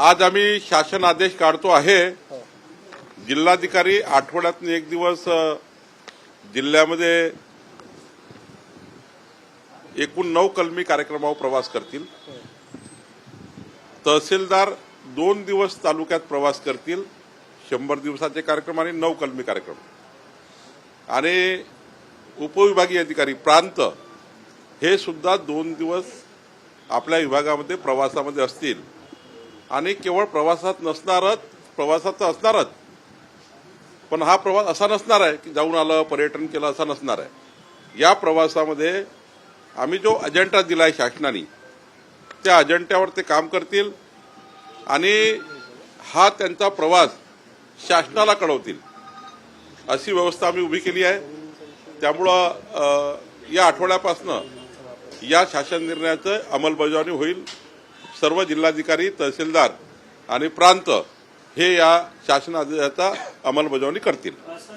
आज आम्ही शासन आदेश काढतो आहे. जिल्हाधिकारी आठवड्यातून एक दिवस जिल्ह्यामध्ये एकूण नऊ कलमी कार्यक्रमावर प्रवास करतील. तहसीलदार दोन दिवस तालुक्यात प्रवास करतील. शंभर दिवसाचे कार्यक्रम आणि नऊ कलमी कार्यक्रम. आणि उपविभागीय अधिकारी प्रांत हे सुद्धा दोन दिवस आपल्या विभागामध्ये प्रवासामध्ये असतील. आणि केवळ प्रवासात नसणारच प्रवासात तर असणारच. पण हा प्रवास असा नसणार आहे की जाऊन आलं पर्यटन केलं असा नसणार आहे. या प्रवासामध्ये आम्ही जो अजेंडा दिला आहे शासनाने त्या अजेंड्यावर ते काम करतील आणि हा त्यांचा प्रवास शासनाला कळवतील. अशी व्यवस्था आम्ही उभी केली आहे. त्यामुळं या आठवड्यापासनं या शासन निर्णयाचं अंमलबजावणी होईल. सर्व जिल्हाधिकारी तहसीलदार आणि प्रांत हे या शासन आदेशाचा अंमलबजावणी करतील.